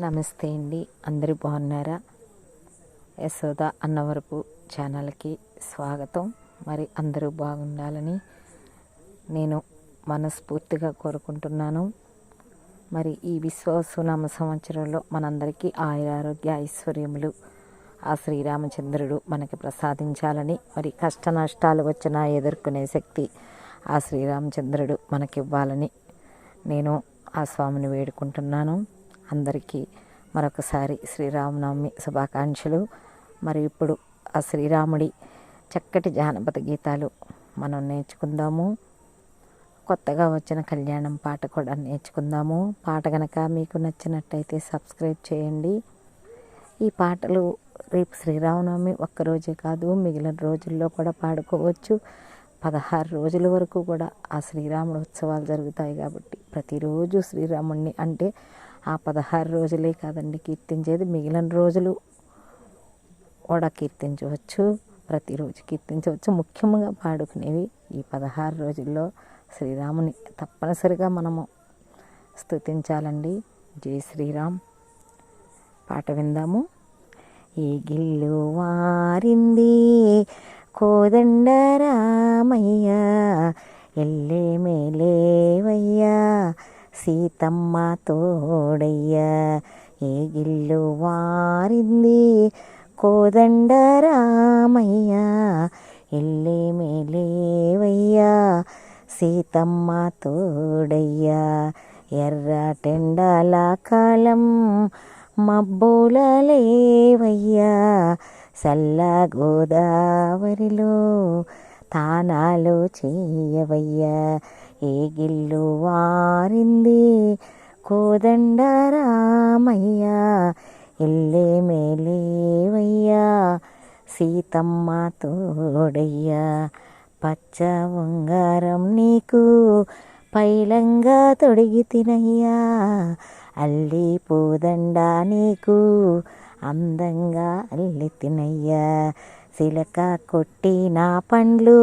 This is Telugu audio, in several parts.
నమస్తే అండి. అందరూ బాగున్నారా? యశోద అన్నవరపు ఛానల్కి స్వాగతం. మరి అందరూ బాగుండాలని నేను మనస్ఫూర్తిగా కోరుకుంటున్నాను. మరి ఈ విశ్వసునామ సంవత్సరంలో మనందరికీ ఆయురారోగ్య ఐశ్వర్యములు. ఆ శ్రీరామచంద్రుడు మనకి ప్రసాదించాలని మరి కష్ట నష్టాలు వచ్చినా ఎదుర్కొనే శక్తి ఆ శ్రీరామచంద్రుడు మనకివ్వాలని నేను ఆ స్వామిని వేడుకుంటున్నాను. అందరికీ మరొకసారి శ్రీరామనవమి శుభాకాంక్షలు. మరి ఇప్పుడు ఆ శ్రీరాముడి చక్కటి జానపద గీతాలు మనం నేర్చుకుందాము. కొత్తగా వచ్చిన కళ్యాణం పాట కూడా నేర్చుకుందాము. పాట కనుక మీకు నచ్చినట్టయితే సబ్స్క్రైబ్ చేయండి. ఈ పాటలు రేపు శ్రీరామనవమి ఒక్కరోజే కాదు మిగిలిన రోజుల్లో కూడా పాడుకోవచ్చు. పదహారు రోజుల వరకు కూడా ఆ శ్రీరాముడు ఉత్సవాలు జరుగుతాయి కాబట్టి ప్రతిరోజు శ్రీరాముడిని అంటే ఆ పదహారు రోజులే కాదండి కీర్తించేది. మిగిలిన రోజులు కూడా కీర్తించవచ్చు ప్రతిరోజు కీర్తించవచ్చు. ముఖ్యంగా పాడుకునేవి ఈ పదహారు రోజుల్లో శ్రీరాముని తప్పనిసరిగా మనము స్తుతించాలండి. జై శ్రీరామ్. పాట విందాము. ఈ గిల్లు వారింది కోదండరామయ్య ఎల్లే మేలేవయ్యా సీతమ్మ తోడయ్యా ఏ గిల్లు వారింది? కోదండరామయ్య ఎల్లే మేలేవయ్యా సీతమ్మ తోడయ్యా ఎర్ర టెండాల కాలం మబ్బులలేవయ్యా చల్ల గోదావరిలో తానాలు చేయవయ్యా. ఏగిల్లు వారింది వారింది కోదండరామయ్య ఇల్లే మేలేవయ్యా సీతమ్మ తోడయ్యా పచ్చ ఉంగారం నీకు పైలంగా తొడిగి తినయ్యా అల్లి పూదండ నీకు అందంగా అల్లి తినయ్యా సిలక కొట్టి నా పండ్లు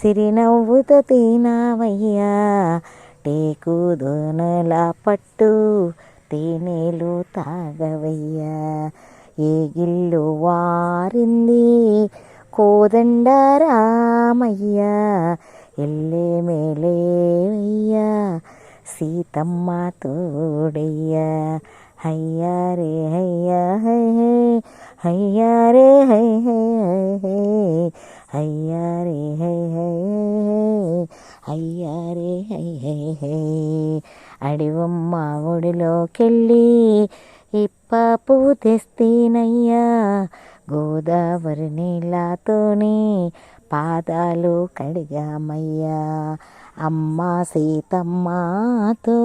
సిరినవ్వుతో తినావయ్యా. టేకు దోనల పట్టు తేనెలు తాగవయ్యా. ఏ గిల్లు వారింది కోదండరామయ్యా ఎల్లే మేలేవయ్యా. సీతమ్మ తోడయ్యా. హయ్యా రే హయ్యా హై హై హయ్యా రే హై హై హై. అయ్యారే హై హై హయ్యా హై హై హై అడివమ్మ ఒడిలోకెళ్ళి ఇప్పపు తెస్తేనయ్యా. గోదావరి నీళ్ళతోనే పాదాలు కడిగామయ్యా. అమ్మ సీతమ్మతో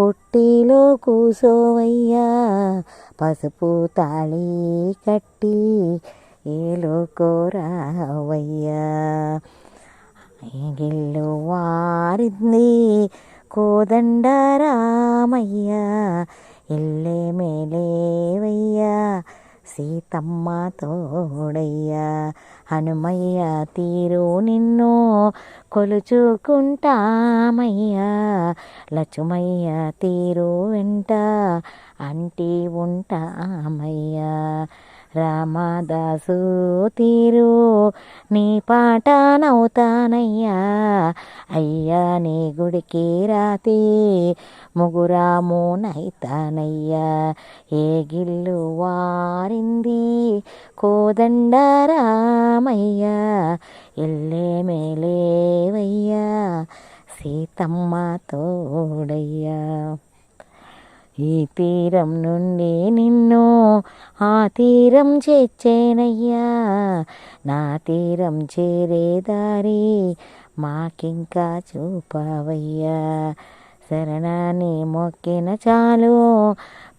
పుట్టిలో కూసోవయ్యా. పసుపు తాళి కట్టి ఏలో కోరావయ్యా. గిల్లు వారింది కోదండరామయ్యా. ఇల్లే మేలేవయ్యా సీతమ్మ తోడయ్యా. హనుమయ్య తీరు నిన్ను కొలుచుకుంటామయ్యా. లక్ష్మయ్య తీరు వెంట అంటి ఉంటామయ్యా. రామదాసు తీరు. నీ పాట నవ్వుతానయ్యా. అయ్యా నీ గుడికి రాతి. ముగురాము నైతానయ్యా. ఏ గిల్లు వారింది? కోదండరామయ్యా ఎల్లే మేలేవయ్యా? సీతమ్మ తోడయ్యా. ఈ తీరం నుండి నిన్ను ఆ తీరం చేర్చేనయ్యా. నా తీరం చేరే దారి మాకింకా చూపవయ్యా. శరణాన్ని మొక్కిన చాలు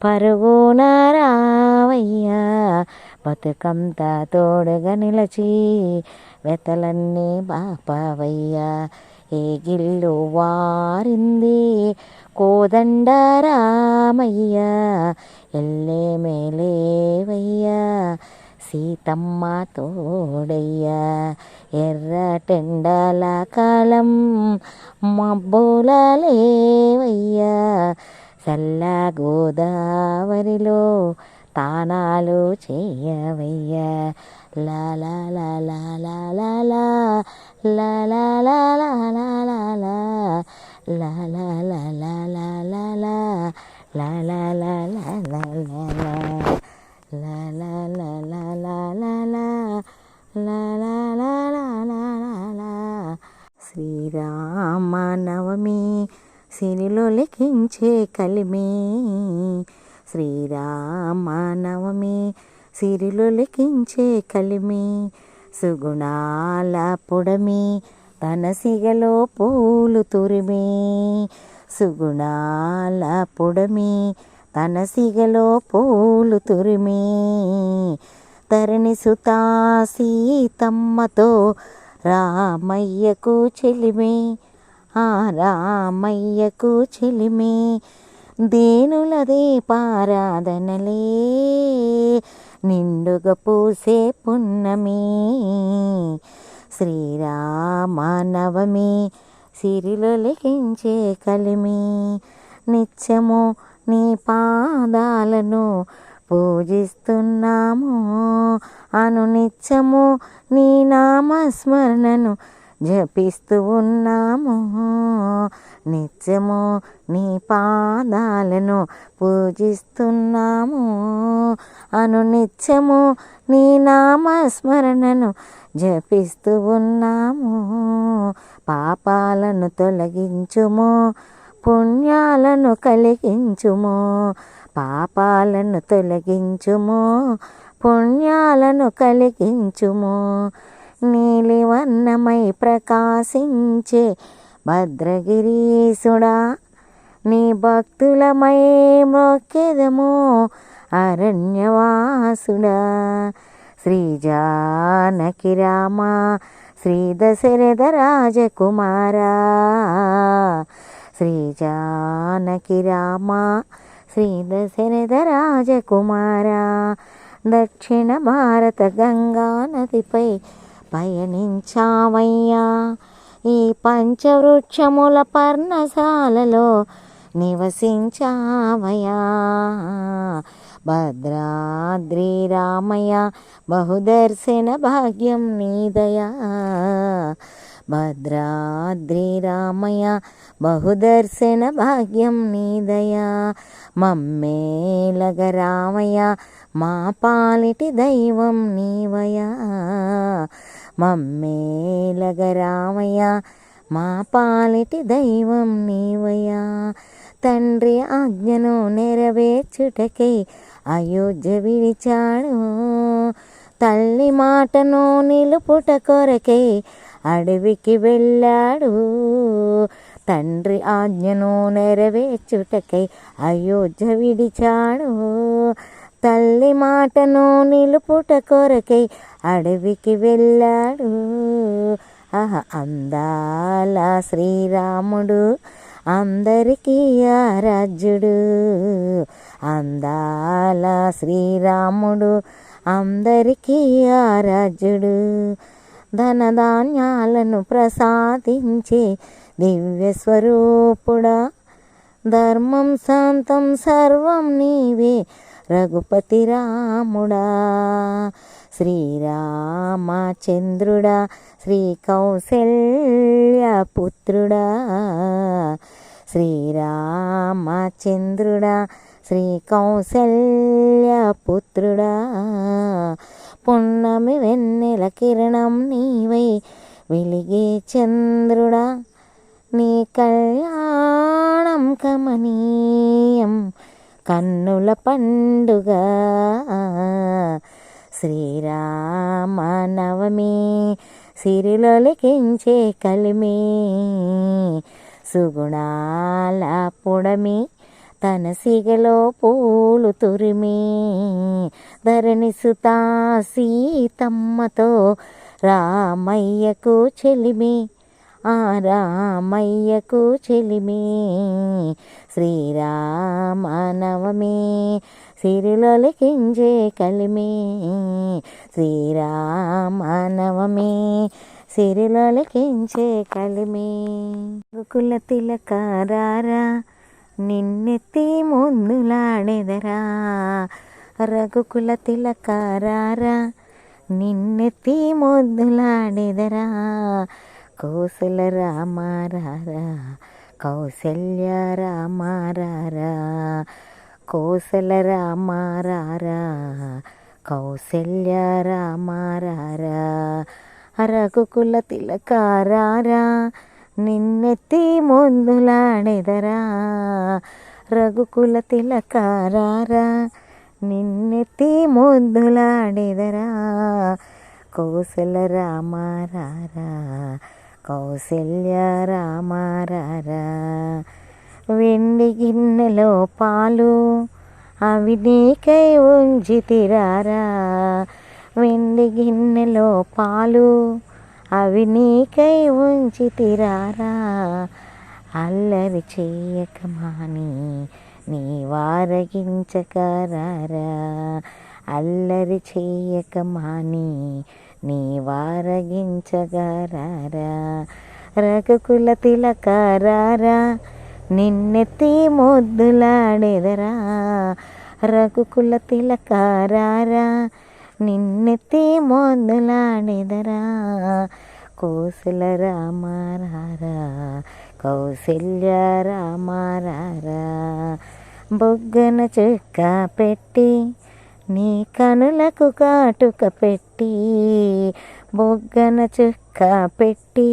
పరుగున రావయ్యా. బతుకంతా తోడుగా నిలచి వెతలన్నీ బాపవయ్యా. ఏ గిల్లు వారింది కోదండరామయ్యా ఎల్లే మేలేవయ్యా సీతమ్మ తోడయ్యా ఎర్రటెండల కాలం మబ్బుల లేవయ్యా చల్ల గోదావరిలో తానాలు చేయవయ్యా లా లా లా లా లా లా లా లా లా లా లా లా లా లా లా లా లా లా లా లా లా లా లా లా లా లా లా లా లా లా సిరిలో లెక్కించే కలిమి శ్రీరామనవమి సిరిలో లిఖించే కలిమి సుగుణాల పొడమి తన సిగలో పూలు తురిమి సుగుణాల పొడమి. తన సిగలో పూలు తురిమి తరణి సుతా సీతమ్మతో రామయ్యకు చెలిమే. ఆ రామయ్యకు చెలిమే దేనులదే పారాధనలే నిండుగా పూసే పున్నమి శ్రీరామనవమి సిరిలో లిఖించే కలిమి. నిత్యము నీ పాదాలను పూజిస్తున్నాము. అను నిత్యము నీ నామస్మరణను జపిస్తూ ఉన్నాము. నిత్యము నీ పాదాలను పూజిస్తున్నాము. అను నిత్యము నీ నామస్మరణను జపిస్తూ ఉన్నాము. పాపాలను తొలగించుము పుణ్యాలను కలిగించుము పాపాలను తొలగించుము పుణ్యాలను కలిగించుము. నీలివర్ణమై ప్రకాశించే భద్రగిరీసుడా నీ భక్తులమై మొక్కెదము అరణ్యవాసుడా. శ్రీ జానకి రామ శ్రీ దశరథ రాజకుమారా. శ్రీ జానకి రామ శ్రీ దశరథ రాజకుమారా. దక్షిణ భారత గంగా నదిపై పయనించావయ్యా. ఈ పంచవృక్షముల పర్ణశాలలో నివసించావయా భద్రాద్రి రామయ్య బహుదర్శన భాగ్యం నీదయా. భద్రాద్రి రామయ్య బహుదర్శన భాగ్యం నీదయా. మమ్మేలగ రామయ్య మా పాలిటి దైవం నీవయా. మమ్మేలగరామయ్య మా పాలిటి దైవం నీవయ్యా. తండ్రి ఆజ్ఞను నెరవేర్చుటకై అయోధ్య విడిచాడు. తల్లి మాటను నిలుపుట కొరకై అడవికి వెళ్ళాడు. తండ్రి ఆజ్ఞను నెరవేర్చుటకై అయోధ్య విడిచాడు. తల్లి మాటను నిలుపుట కొరకై అడవికి వెళ్ళాడు. ఆహ అందాల శ్రీరాముడు అందరికీ ఆరాధ్యుడు. అందాల శ్రీరాముడు అందరికీ ఆరాధ్యుడు. ధనధాన్యాలను ప్రసాదించే దివ్య స్వరూపుడా ధర్మం శాంతం సర్వం నీవే. రఘుపతి రాముడా శ్రీరామచంద్రుడా శ్రీ కౌశల్యపుత్రుడా శ్రీరామచంద్రుడా శ్రీ కౌశల్యపుత్రుడా పున్నమి వెన్నెల కిరణం నీవై వెలిగే చంద్రుడా నీ కళ్యాణం కమనీయం. కన్నుల పండుగ. శ్రీరామనవమి సిరిలొలికించే కలిమి. సుగుణాల పొడమి తన సిగలో పూలు తురిమి. ధరణి సుతా సీతమ్మతో రామయ్యకు చెలిమి. ఆ రామయ్యకు చెలిమి. శ్రీరామనవమి సిరిలో లిఖించే కలిమి. శ్రీరామనవమి సిరిలో లిఖించే కలిమి. గుకుల తిలకారారా నిన్నెత్తి ముందులాడెదరా. రఘుకుల తిలకారారా నిన్నెత్తి ముద్దులాడెదరా కోసల రామారారా కౌసల్య రామారారా కోసల రామారారా కౌసల్య రామారారా రఘుకుల తిలకారారా నిన్నెత్తి ముందులాడెదరా రఘుకుల తిలకారారా నిన్నెత్తి ముందులాడెదరా కోసల రామారారా కౌశల్య రామారారా వెండి గిన్నెలో పాలు అవి నీకై ఉంచితిరారా. వెండి గిన్నెలో పాలు అవి నీకై ఉంచితిరారా. అల్లరి చేయక మాని నీ వారగించకరారా అల్లరి చేయక మాని నీ వారగించగారారా? రఘుకుల తిలకారారా? నిన్నెత్తి ముద్దులాడెదరా రఘుకుల తిలకారారా? నిన్నెత్తి మొదలాడెదరా కోసల రామారారా? కౌశల్య రామారారా? బొగ్గన చుక్క పెట్టి నీ కనులకు కాటుక పెట్టి బొగ్గన చుక్క పెట్టి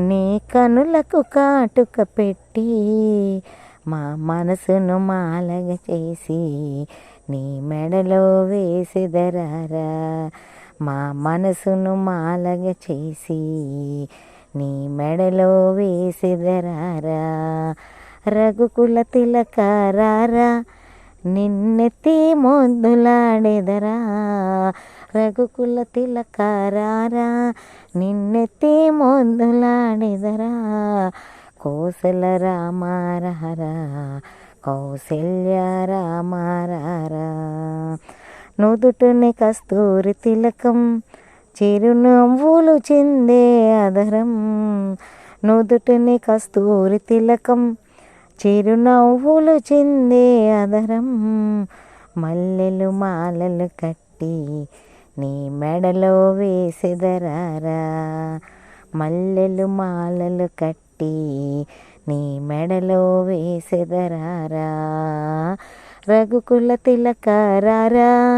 నీ కనులకు కాటుక పెట్టి మా మనసును మాలగ చేసి నీ మెడలో వేసిదరారా మా మనసును మాలగ చేసి నీ మెడలో వేసిదరారా రఘుకుల తిలకారారా నిన్నెత్తి మొద్దులాడెదరా? రఘుకుల తిలకారారా? నిన్నెత్తి మొద్దులాడెదరా? కోసల రామారహరా కౌశల్య రామారారా? నుదుటిని కస్తూరి తిలకం చిరునవ్వులు చిందే అదరం నుదుటిని కస్తూరి తిలకం చిరునవ్వులు చిందే అదరం. మల్లెలు మాలలు కట్టి నీ మెడలో వేసెదరారా. మల్లెలు మాలలు కట్టి నీ మెడలో వేసెదరారా. రఘుకుల తిలకారారా.